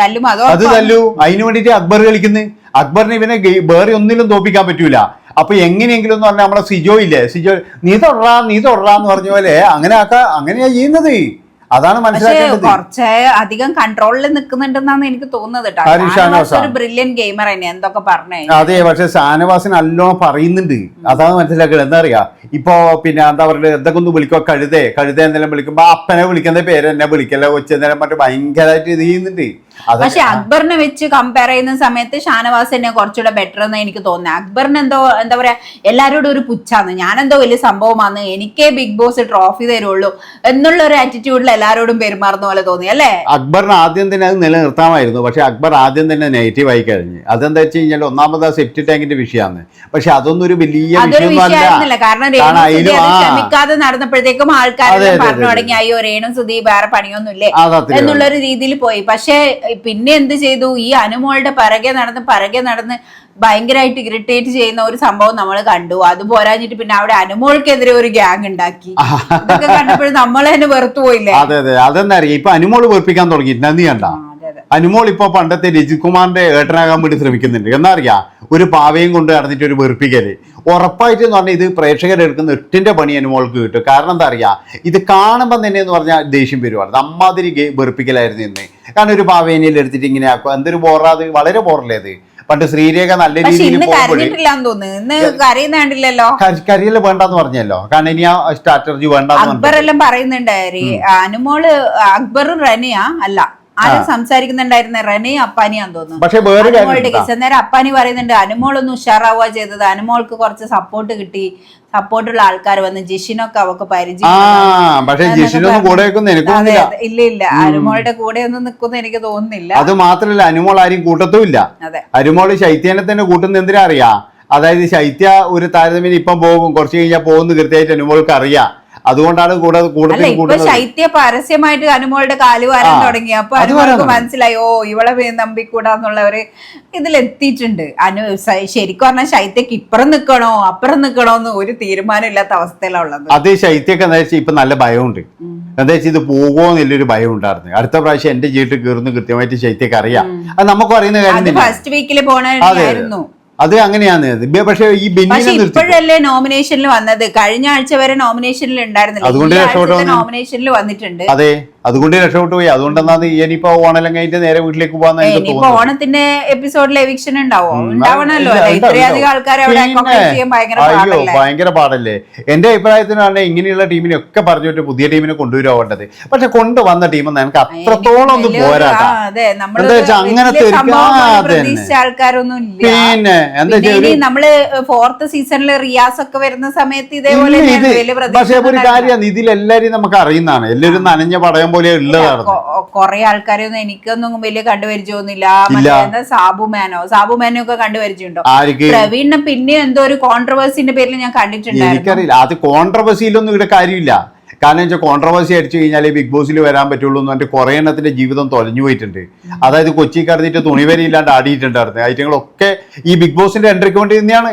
തല്ലും. അതോ അത് തല്ലു. അതിന് വേണ്ടിട്ട് അക്ബർ കളിക്കുന്നത് അക്ബറിനെ ഇവനെ വേറെ ഒന്നിലും തോപ്പിക്കാൻ പറ്റൂല. അപ്പൊ എങ്ങനെയെങ്കിലും എന്ന് പറഞ്ഞാൽ നമ്മളെ സിജോ ഇല്ലേ? സിജോ നീ തൊടറാ നീ തൊടറാന്ന് പറഞ്ഞ പോലെ അങ്ങനെ ആക്ക അങ്ങനെയാ ചെയ്യുന്നത്. അതാണ് മനസ്സിലാക്കേണ്ടത്. കുറച്ച് അധികം കൺട്രോളിൽ നിൽക്കുന്നുണ്ടെന്നാണ് എനിക്ക് തോന്നുന്നത് ഒരു ബ്രില്യൻ ഗെയിമർ തന്നെ എന്തൊക്കെ പറഞ്ഞു. അതെ പക്ഷെ ഷാനവാസിന് നല്ലോണം പറയുന്നുണ്ട്. അതാണ് മനസ്സിലാക്കുന്നത് എന്താ അറിയാ ഇപ്പൊ പിന്നെ എന്താ പറയുക എന്തൊക്കെ ഒന്ന് വിളിക്കുക കഴുതേ. കഴുതേ എന്തെല്ലാം വിളിക്കുമ്പോ അപ്പനെ വിളിക്കുന്ന പേര് എന്നെ വിളിക്കല്ല കൊച്ചെന്തെല്ലാം മറ്റേ ഭയങ്കരമായിട്ട് ഇത് ചെയ്യുന്നുണ്ട്. പക്ഷെ അക്ബറിനെ വെച്ച് കമ്പയർ ചെയ്യുന്ന സമയത്ത് ഷാനവാസ് തന്നെ കുറച്ചുകൂടെ ബെറ്റർ എന്ന് എനിക്ക് തോന്നുന്നത് അക്ബറിന് എന്തോ എന്താ പറയാ എല്ലാവരോടും ഒരു പുച്ഛാന്ന്. ഞാനെന്തോ വലിയ സംഭവമാണ് എനിക്കേ ബിഗ് ബോസ് ട്രോഫി തരുള്ളൂ എന്നുള്ള ഒരു ആറ്റിറ്റ്യൂഡിൽ എല്ലാവരോടും പെരുമാറുന്ന പോലെ തോന്നി അല്ലേ? അക്ബറിന് ആദ്യം തന്നെ അത് നിലനിർത്താമായിരുന്നു. പക്ഷെ അക്ബർ ആദ്യം തന്നെ നെഗറ്റീവ് ആയി കഴിഞ്ഞു. അതെന്താ വെച്ച് കഴിഞ്ഞാൽ ഒന്നാമത് ആ സെപ്റ്റി ടാങ്കിന്റെ വിഷയമാണ്. പക്ഷെ അതൊന്നും ഒരു വലിയ വിഷയമൊന്നും കാരണം ക്ഷമിക്കാതെ നടന്നപ്പോഴത്തേക്കും ആൾക്കാർ പറഞ്ഞു തുടങ്ങി അയ്യോ രേണു സുധി വേറെ പണിയൊന്നുമില്ലേ? എന്നുള്ള ഒരു രീതിയിൽ പോയി. പക്ഷേ പിന്നെ എന്ത് ചെയ്തു? ഈ അനുമോളുടെ പിറകെ നടന്ന് പിറകെ നടന്ന് ഭയങ്കരമായിട്ട് ഇറിറ്റേറ്റ് ചെയ്യുന്ന ഒരു സംഭവം നമ്മൾ കണ്ടു. അത് പോരാഞ്ഞിട്ട് പിന്നെ അവിടെ അനുമോൾക്കെതിരെ ഒരു ഗ്യാങ് ഉണ്ടാക്കി. ഇതൊക്കെ കണ്ടപ്പോഴും നമ്മൾ തന്നെ വെറുത്തു പോയില്ലേ? അതെ അതെ. അതെന്നറിയാം ഇപ്പൊ അനുമോൾ വെറുപ്പിക്കാൻ തുടങ്ങി. നീ കണ്ട? അനുമോൾ ഇപ്പൊ പണ്ടത്തെ രജിത് കുമാറിന്റെ ഏട്ടനാകാൻ വേണ്ടി ശ്രമിക്കുന്നുണ്ട്. എന്നറിയാ ഒരു പാവയും കൊണ്ട് നടന്നിട്ട് ഒരു വെറുപ്പിക്കൽ. ഉറപ്പായിട്ട് എന്ന് പറഞ്ഞാൽ ഇത് പ്രേക്ഷകരെടുക്കുന്ന എട്ടിന്റെ പണി അനുമോൾക്ക് കിട്ടും. കാരണം എന്താ അറിയാ? ഇത് കാണുമ്പോൾ തന്നെ എന്ന് പറഞ്ഞാൽ ദേഷ്യം വരുവാണ്. അമ്മാതിരി വെറുപ്പിക്കലായിരുന്നു ഇന്ന്. കാരണം ഒരു പാവേനിയിൽ എടുത്തിട്ട് ഇങ്ങനെ ആക്കുക എന്തൊരു ബോറാത് വളരെ ബോറല്ലേ അത് പണ്ട് ശ്രീരേഖ നല്ല രീതിയിൽ കരിയല്ല വേണ്ടെന്ന് പറഞ്ഞല്ലോ. കാരണം ഇനി ആ സ്ട്രാറ്റജി വേണ്ടെന്ന് അക്ബർ എല്ലാം പറയുന്നുണ്ടായി അനുമോൾ അക്ബറും റനിയാ അല്ല. ആരും സംസാരിക്കുന്നുണ്ടായിരുന്ന റനയും അപ്പാനിയാന്ന് തോന്നുന്നു. പക്ഷേ വേറെ അനുമോളുടെ കേസ് അന്നേരം അപ്പാനി പറയുന്നുണ്ട് അനുമോൾ ഒന്ന് ഉഷാറാവുക ചെയ്തത്. അനുമോൾക്ക് കുറച്ച് സപ്പോർട്ട് കിട്ടി. സപ്പോർട്ടുള്ള ആൾക്കാർ വന്ന് ജിഷിനൊക്കെ അവക്ക് പരിചയം. ഇല്ല ഇല്ല. അനുമോളുടെ കൂടെ ഒന്നും നിൽക്കുന്ന എനിക്ക് തോന്നുന്നില്ല. അത് മാത്രല്ല അനുമോൾ ആരും കൂട്ടത്തുമില്ല. അനുമോൾ ശൈത്യനെ തന്നെ കൂട്ടുന്ന എന്തിനാ അറിയാ? അതായത് ശൈത്യ ഒരു താരതമ്യം ഇപ്പം പോകും. കുറച്ച് കഴിഞ്ഞാൽ പോകുന്നു കൃത്യമായിട്ട് അനുമോൾക്ക് അറിയാം. അതുകൊണ്ടാണ് കൂടുതൽ കൂടുതൽ ശൈത്യ പരസ്യമായിട്ട് അനുമോളുടെ കാൽ വാരാൻ തുടങ്ങി അപ്പൊ അനുമോൾക്ക് മനസ്സിലായി ഓ ഇവളെ വേ- നമ്പിക്കൂടാന്നുള്ളവര് ഇതിലെത്തിയിട്ടുണ്ട്. അനു ശരിക്കും പറഞ്ഞാൽ ശൈത്യക്ക് ഇപ്പുറം നിക്കണോ അപ്പുറം നിക്കണോ എന്ന് ഒരു തീരുമാനം ഇല്ലാത്ത അവസ്ഥയിലുള്ളത് അത് ശൈത്യൊക്കെ എന്താ വെച്ചാൽ ഇപ്പൊ നല്ല ഭയമുണ്ട്. എന്താ വെച്ചാൽ ഇത് പോകുമോ എന്നുള്ളൊരു ഭയം ഉണ്ടായിരുന്നു അടുത്ത പ്രാവശ്യം എന്റെ ജീവിതത്തിൽ കയറുന്നു കൃത്യമായിട്ട് ശൈത്യക്ക് അറിയാം. അത് നമുക്ക് അറിയുന്ന കാര്യം ഫസ്റ്റ് വീക്കിൽ പോണ അതെ. അങ്ങനെയാണ് പക്ഷേ ഈ ഇപ്പോഴല്ലേ നോമിനേഷനിൽ വന്നത് കഴിഞ്ഞ ആഴ്ച വരെ നോമിനേഷനിൽ ഉണ്ടായിരുന്നില്ല. നോമിനേഷനിൽ വന്നിട്ടുണ്ട് അതെ അതുകൊണ്ട് രക്ഷപ്പെട്ടു പോയി അതുകൊണ്ട് ഇനിയിപ്പോ ഓണെല്ലാം കഴിഞ്ഞിട്ട് നേരെ വീട്ടിലേക്ക് പോകാൻ എനിക്ക് ഇനിയിപ്പോ തോന്നുന്നു ഓണത്തിന്റെ എപ്പിസോഡിൽ എവിക്ഷൻ ഉണ്ടാവോ? ഉം, ഉണ്ടാവണല്ലോ ഇല്ല, അല്ലേ? ഉണ്ടാവും, ഇത്രയധികം ആൾക്കാർ അവിടെ പിന്നെ, accommodate ചെയ്യാൻ ഭയങ്കര അയ്യോ പാടല്ലേ? ഭയങ്കര പാടല്ലേ. എന്റെ അഭിപ്രായത്തിന് പറഞ്ഞാൽ ഇങ്ങനെയുള്ള ടീമിനെ ഒക്കെ പറഞ്ഞിട്ട് പുതിയ ടീമിനെ കൊണ്ടുവരാവേണ്ടത് പക്ഷെ കൊണ്ടുവന്ന ടീം എനിക്ക് അത്രത്തോളം ഒന്നും വലിയൊരു- പോരാട്ടാ. ആ, അതെ നമ്മൾ എന്താ വെച്ചാ അങ്ങനത്തെ വലിയ ഒരു- സംഭവം ആ, അതന്നെ. പ്രതീക്ഷിച്ച ആൾക്കാരൊന്നും ഇല്ല. പിന്നെ എന്താ പിന്നെ വെച്ചാ ഇനി ഒരു നമ്മൾ ഫോർത്ത് സീസണിൽ റിയാസ് ഒക്കെ വരുന്ന സമയത്ത് ഇതേപോലെ ഇല്ല, തന്നെയാണ് വലിയ പക്ഷെ പ്രതീക്ഷ ഒരു കാര്യമാണ് ഇതിലെല്ലാരും നമുക്ക് അറിയുന്നതാണ്. എല്ലാവരും നനഞ്ഞ പടയം പോലെ ഉള്ളതാണ്. കൊറേ എനിക്കൊന്നും വലിയ കണ്ടുപരിചയൊന്നുമില്ല. സാബുമാനോ സാബുമാനോ സാബു മാനോ? സാബു മാനോ ഒക്കെ കണ്ടുപരിചയുണ്ടോ പ്രവീണിനെ പിന്നെ എന്തോ ഒരു കോൺട്രവേഴ്സിന്റെ പേരിൽ ഞാൻ കണ്ടിട്ടുണ്ടായിരുന്നു. എനിക്കറിയില്ല. അത് കോൺട്രവേഴ്സിയിലൊന്നും ഇവിടെ കാര്യമില്ല. കാരണം വെച്ചാൽ കോൺട്രവേഴ്സി അടിച്ചു കഴിഞ്ഞാൽ ബിഗ് ബോസിൽ വരാൻ പറ്റുള്ളൂ എന്ന് പറഞ്ഞിട്ട് കുറേ എണ്ണത്തിന്റെ ജീവിതം തൊലഞ്ഞു പോയിട്ടുണ്ട്. അതായത് കൊച്ചി കടന്നിട്ട് തുണിവരി ഇല്ലാണ്ട് ആടിയിട്ടുണ്ടായിരുന്നു. ഐറ്റങ്ങളൊക്കെ ഈ ബിഗ് ബോസിന്റെ എൻട്രിക്ക് വേണ്ടി തന്നെയാണ്.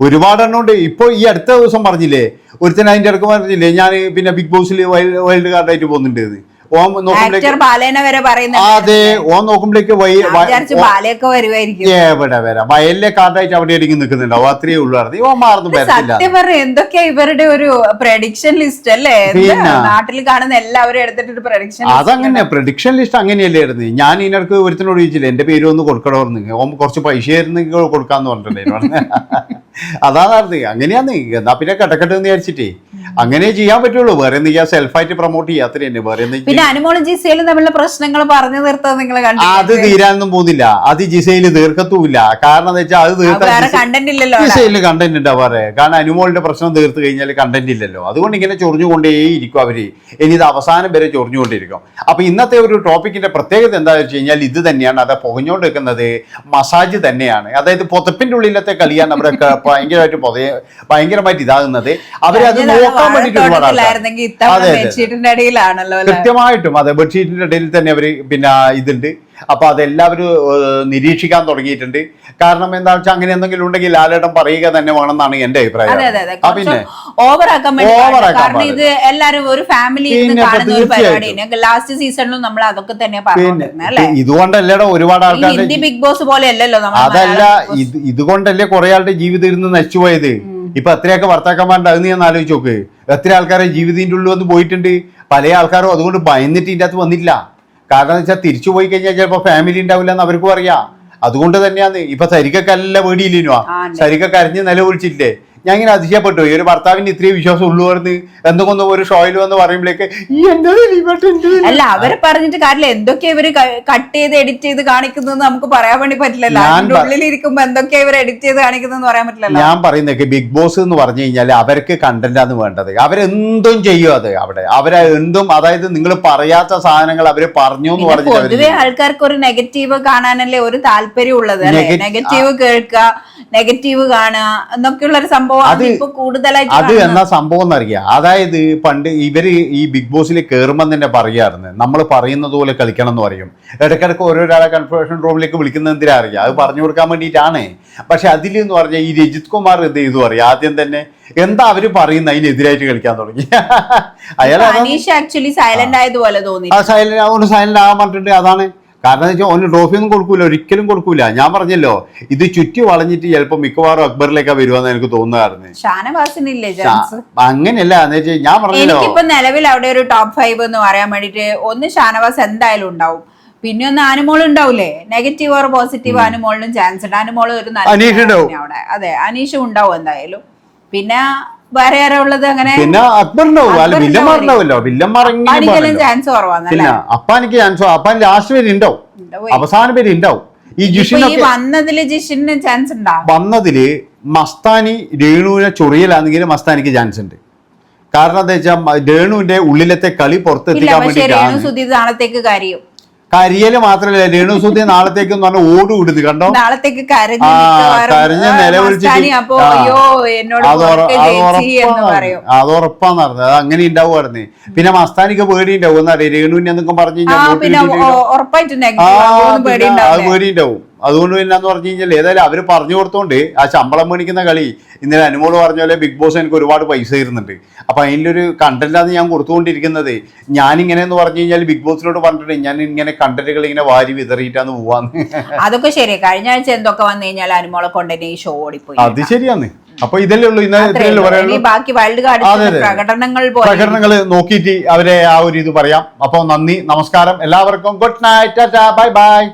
ഒരുപാട് എണ്ണം ഉണ്ട്. ഇപ്പോൾ ഈ അടുത്ത ദിവസം പറഞ്ഞില്ലേ? ഒരുത്തൻ അതിന്റെ ഇടയ്ക്ക് പറഞ്ഞില്ലേ ഞാൻ പിന്നെ ബിഗ് ബോസിൽ വൈൽഡ് കാർഡായിട്ട് പോകുന്നുണ്ട് ഓൻ നോക്കുമ്പോഴേക്ക് ബാലേനെ വരെ പറയുന്നത് അതെ. ഓം നോക്കുമ്പോഴേക്ക് ബാലയൊക്കെ വരുമായിരിക്കും എവിടെ വരാം. വയലിലെ കാർഡായിട്ട് അവിടെ ഇടങ്ങി നിൽക്കുന്നുണ്ടാവും അത്രയേ ഉള്ളൂ ഇവൻ മാറുന്നു സത്യം പറഞ്ഞ എന്തൊക്കെയാ ഇവരുടെ ഒരു പ്രഡിക്ഷൻ ലിസ്റ്റ് അല്ലേ? നാട്ടിൽ കാണുന്ന എല്ലാവരും എടുത്തിട്ട് പ്രഡിക്ഷൻ അതങ്ങനെ. പ്രഡിക്ഷൻ ലിസ്റ്റ് അങ്ങനെയല്ലേ അങ്ങനെയല്ലായിരുന്നു ഞാൻ ഇതിനടുക്ക് ഒരുത്തിനോട് ചോദിച്ചില്ല എന്റെ പേര് ഒന്ന് കൊടുക്കണമെന്ന് ഓം കുറച്ച് പൈസ ആയിരുന്നെങ്കിൽ കൊടുക്കാന്ന് പറഞ്ഞിട്ടുണ്ടായിരുന്നു അതാണ് അങ്ങനെയാന്ന് എന്നാ പിന്നെ കിടക്കട്ടെ എന്ന് വിചാരിച്ചിട്ടേ അങ്ങനെ ചെയ്യാൻ പറ്റുള്ളൂ. വേറെ എന്തെങ്കിലും സെൽഫായിട്ട് പ്രൊമോട്ട് ചെയ്യാത്ര തന്നെ. വേറെ എന്തെങ്കിലും അനുമോളും ജിസയിലും തമ്മിലുള്ള പ്രശ്നങ്ങൾ പറഞ്ഞു തീർത്തത് നിങ്ങൾ കണ്ടു അത് തീരാനൊന്നും പോകുന്നില്ല. അത് ജിസയിൽ തീർക്കത്തുമില്ല. കാരണം എന്താ വെച്ചാൽ അത് തീർക്കാൻ കണ്ടന്റ് ഇല്ലല്ലോ. ജിസയിൽ കണ്ടന്റ് ഉണ്ടാ പറയാ. കാരണം അനുമോളിന്റെ പ്രശ്നം തീർത്തു കഴിഞ്ഞാൽ കണ്ടന്റ് ഇല്ലല്ലോ. അതുകൊണ്ട് ഇങ്ങനെ ചൊറിഞ്ഞുകൊണ്ടേയിരിക്കും അവർ. ഇനി ഇത് അവസാനം വരെ ചൊറിഞ്ഞുകൊണ്ടിരിക്കും. അപ്പൊ ഇന്നത്തെ ഒരു ടോപ്പിക്കിന്റെ പ്രത്യേകത എന്താ വെച്ച് കഴിഞ്ഞാൽ ഇത് തന്നെയാണ്. അത് പുകഞ്ഞുകൊണ്ടിരിക്കുന്നത്. മസാജ് തന്നെയാണ്. അതായത് പൊതപ്പിന്റെ ഉള്ളിലത്തെ കളിയാണ് അവിടെ ക- ഭയങ്കരമായിട്ട് പൊതയ ഭയങ്കരമായിട്ട് ഇതാകുന്നത്. അവരത് നോക്കാൻ ഒരുപാട് ആൾക്കാർ ഇത്തവണ അതെ, ബെഡ്ഷീറ്റിന്റെ ഇടയിൽ തന്നെ അവർ പിന്നെ ഇതുണ്ട്. അപ്പോൾ അതെല്ലാവരും നിരീക്ഷിക്കാൻ തുടങ്ങിയിട്ടുണ്ട്. കാരണം എന്താ വെച്ചാൽ അങ്ങനെ എന്തെങ്കിലും ഉണ്ടെങ്കിൽ ലാലേട്ടൻ പറയുക തന്നെ വേണമെന്നാണ് എന്റെ അഭിപ്രായം. പിന്നെ ഇത് എല്ലാരും ഒരു ഫാമിലി. ലാസ്റ്റ് സീസണിലും നമ്മൾ അതൊക്കെ തന്നെ പിന്നെ ഇതുകൊണ്ടല്ലേടാ ഒരുപാട് ആൾക്കാർ ബിഗ് ബോസ് പോലെ അല്ലല്ലോ അതല്ല ഇത് ഇതുകൊണ്ടല്ലേ കുറെ ആളുടെ ജീവിതം ഇരുന്ന് നശിച്ചുപോയത് ഇപ്പൊ എത്രയൊക്കെ ഭർത്താക്കന്മാരുണ്ട് അത് നീ ഒന്ന് ആലോചിച്ച് നോക്ക്. എത്ര ആൾക്കാരെ ജീവിതത്തിന്റെ ഉള്ളിൽ വന്ന് പോയിട്ടുണ്ട്? പല ആൾക്കാരും അതുകൊണ്ട് ഭയന്നിട്ട് ഇതിന്റെ അകത്ത് വന്നില്ല കാരണം എന്ന് വെച്ചാൽ തിരിച്ചു പോയി കഴിഞ്ഞാൽ ചിലപ്പോ ഫാമിലി ഉണ്ടാവില്ല എന്ന് അവർക്കും അറിയാം. അതുകൊണ്ട് തന്നെയാണ്. ഇപ്പൊ സരിക്കൊക്കെ നല്ല പേടിയില്ലേനോ. സരിക്കൊക്കെ അരിഞ്ഞ് നിലവിളിച്ചില്ലേ ഞാൻ ഇങ്ങനെ അതിശയപ്പെട്ടു. ഈ ഒരു ഭർത്താവിന് ഇത്രയും വിശ്വാസം ഉള്ളു പറഞ്ഞ് എന്തൊക്കെ ഒരു ഷോയിൽ വന്ന് പറയുമ്പോഴേക്ക് ഈ എന്താ അല്ല അവരെ പറഞ്ഞിട്ട് കാര്യമില്ല. എന്തൊക്കെ ഇവർ കട്ട് ചെയ്ത് എഡിറ്റ് ചെയ്ത് കാണിക്കുന്നത് നമുക്ക് പറയാൻ വേണ്ടി പറ്റില്ലല്ലോ. അതിന്റെ പ- ഉള്ളിൽ ഇരിക്കുമ്പോ എന്തൊക്കെയാ ഇവർ എഡിറ്റ് ചെയ്ത് കാണിക്കുന്നതെന്ന് പറയാൻ പറ്റില്ലല്ലോ. ഞാൻ പറയുന്നൊക്കെ ബിഗ് ബോസ് എന്ന് പറഞ്ഞു കഴിഞ്ഞാൽ അവർക്ക് കണ്ടന്റാണ് വേണ്ടത്. അവരെന്തും ചെയ്യും അത് അവിടെ. അവരെ എന്തും അതായത് നിങ്ങൾ പറയാത്ത സാധനങ്ങൾ അവർ പറഞ്ഞു എന്ന് പറഞ്ഞു പൊതുവെ ആൾക്കാർക്ക് ഒരു നെഗറ്റീവ് കാണാനല്ലേ ഒരു താല്പര്യം ഉള്ളത് നെഗറ്റീവ് കേൾക്കുക നെഗറ്റീവ് കാണുക എന്നൊക്കെയുള്ള ഒരു സംഭവം അത് ഇപ്പൊ കൂടുതലായിട്ട് അത്. എന്നാ സംഭവം എന്നറിയാം? അതായത് പണ്ട് ഇവർ ഈ ബിഗ് ബോസിൽ കേറുമ്പോൾ തന്നെ പറയാറുണ്ട്. നമ്മൾ പറയുന്നത് പോലെ കളിക്കണം എന്ന് പറയും. ഇടയ്ക്കിടയ്ക്ക് ഓരോരാളെ കൺഫർമേഷൻ റൂമിലേക്ക് വിളിക്കുന്നത് എന്തിനാ അറിയാം? അത് പറഞ്ഞു കൊടുക്കാൻ വേണ്ടിയിട്ടാണ്. പക്ഷെ അതിൽ എന്ന് പറഞ്ഞാൽ ഈ രജിത് കുമാർ എന്ത് ചെയ്തു അറിയാം? ആദ്യം തന്നെ എന്താ അവർ പറയുന്ന അതിനെതിരായിട്ട് കളിക്കാൻ തുടങ്ങി? അയാൾ ആക്ച്വലി സൈലന്റ് ആയതുപോലെ തോന്നി. സൈലന്റ് സൈലന്റ് ആവാൻ പറഞ്ഞിട്ടുണ്ട്. അതാണ് കാരണം എന്ന് വെച്ചാൽ ഓന് ട്രോഫിയൊന്നും കൊടുക്കൂല ഒരിക്കലും കൊടുക്കൂല. ഞാൻ പറഞ്ഞല്ലോ ഇത് ചുറ്റി വളഞ്ഞിട്ട് ചിലപ്പോൾ മിക്കവാറും അക്ബറിലേക്കാ വരുവാന്ന് എനിക്ക് ഷാനവാസിനില്ലേ ചാൻസ് അങ്ങനെയല്ല എന്ന് വെച്ചാൽ ഞാൻ പറഞ്ഞല്ലോ. എനിക്കിപ്പോ നിലവിൽ അവിടെ ഒരു ടോപ്പ് ഫൈവ് എന്ന് പറയാൻ വേണ്ടിട്ട് ഒന്ന് ഷാനവാസ് എന്തായാലും ഉണ്ടാവും. പിന്നെ ഒന്ന് ആനുമോൾ നെഗറ്റീവ് ഓർ പോസിറ്റീവ് ആനുമോളിനും ചാൻസ് ഉണ്ട്. ആനുമോൾ ഒരു നല്ല. അവിടെ. അതെ അനീഷും ഉണ്ടാവും എന്തായാലും. പിന്നെ വേറെ ആരാ ഉള്ളത്? അങ്ങനെ പിന്നെ അക്ബർ ഉണ്ടാവും വില്ലന്മാർ ഉണ്ടാവും. ഉണ്ടാവല്ലോ വില്ലന്മാർ. ചാൻസ് കുറവാണ് പിന്നെ അപ്പാനിക്ക് ചാൻസ് അപ്പാൻ ലാസ്റ്റ് പേര് ഉണ്ടാവും. അവസാന പേര് ഉണ്ടാവും. ഈ ജിഷിനൊക്കെ വന്നതിൽ ജിഷിന് ചാൻസ് ഉണ്ടാവും വന്നതിൽ മസ്താനി രേണുവിനെ ചൊറിയലാണെങ്കിൽ മസ്താനിക്ക് ചാൻസ് ഉണ്ട്. കാരണം എന്താ വെച്ചാൽ രേണുവിന്റെ ഉള്ളിലത്തെ കളി പുറത്തെത്തിക്കാൻ വേണ്ടി സുധി നാളത്തേക്ക് കരയും. കരിയൽ മാത്രല്ല രേണു സുധി നാളത്തേക്ക് എന്ന് പറഞ്ഞാൽ ഓടുവിടുന്നു കണ്ടോ? നാളത്തേക്ക് കരഞ്ഞ് കരഞ്ഞ് നിലവിളിച്ചിട്ട് അത് ഉറപ്പാന്ന് പറഞ്ഞത് അത് അങ്ങനെ ഉണ്ടാവുമായിരുന്നു പിന്നെ മസ്താനിക്ക് പേടി ഉണ്ടാവും എന്നറിയാം രേണുവിനെ എന്തൊക്കെ പറഞ്ഞു കഴിഞ്ഞാൽ പേടി പേടിയുണ്ടാവും. അതുകൊണ്ട് പിന്നെ എന്ന് പറഞ്ഞു കഴിഞ്ഞാൽ ഏതായാലും അവർ പറഞ്ഞു കൊടുത്തോണ്ട് ആ ശമ്പളം മേടിക്കുന്ന കളി ഇന്നലെ അനുമോൾ പറഞ്ഞ പോലെ ബിഗ് ബോസ് എനിക്ക് ഒരുപാട് പൈസ തരുന്നുണ്ട്. അപ്പൊ അതിലൊരു കണ്ടന്റാണ് ഞാൻ കൊടുത്തുകൊണ്ടിരിക്കുന്നത്. ഞാൻ ഇങ്ങനെ എന്ന് പറഞ്ഞു കഴിഞ്ഞാൽ ബിഗ് ബോസിനോട് പറഞ്ഞിട്ട് ഞാൻ ഇങ്ങനെ കണ്ടന്റുകൾ ഇങ്ങനെ വാരി വിതറിയിട്ടാണ് പോവാന്ന്. അതൊക്കെ ശരി കഴിഞ്ഞ ആഴ്ച എന്തൊക്കെ വന്നു കഴിഞ്ഞാൽ അനുമോളെ കൊണ്ടുതന്നെ ഈ ഷോ ഓടിപ്പോയി. അത് ശരിയാണ്. അപ്പൊ ഇതല്ലേ ഉള്ളൂ ഇന്ന് അത്രേ ഇത്രയല്ലേ ഉള്ളൂ. പറയുള്ളൂ ഇനി ബാക്കി വൈൽഡ് കാർഡ് പ്രകടനങ്ങൾ പ്രകടനങ്ങൾ നോക്കിയിട്ട് അവരെ ആ ഒരു ഇത് പറയാം. അപ്പോൾ നന്ദി നമസ്കാരം. എല്ലാവർക്കും ഗുഡ് നൈറ്റ് ബൈ ബൈ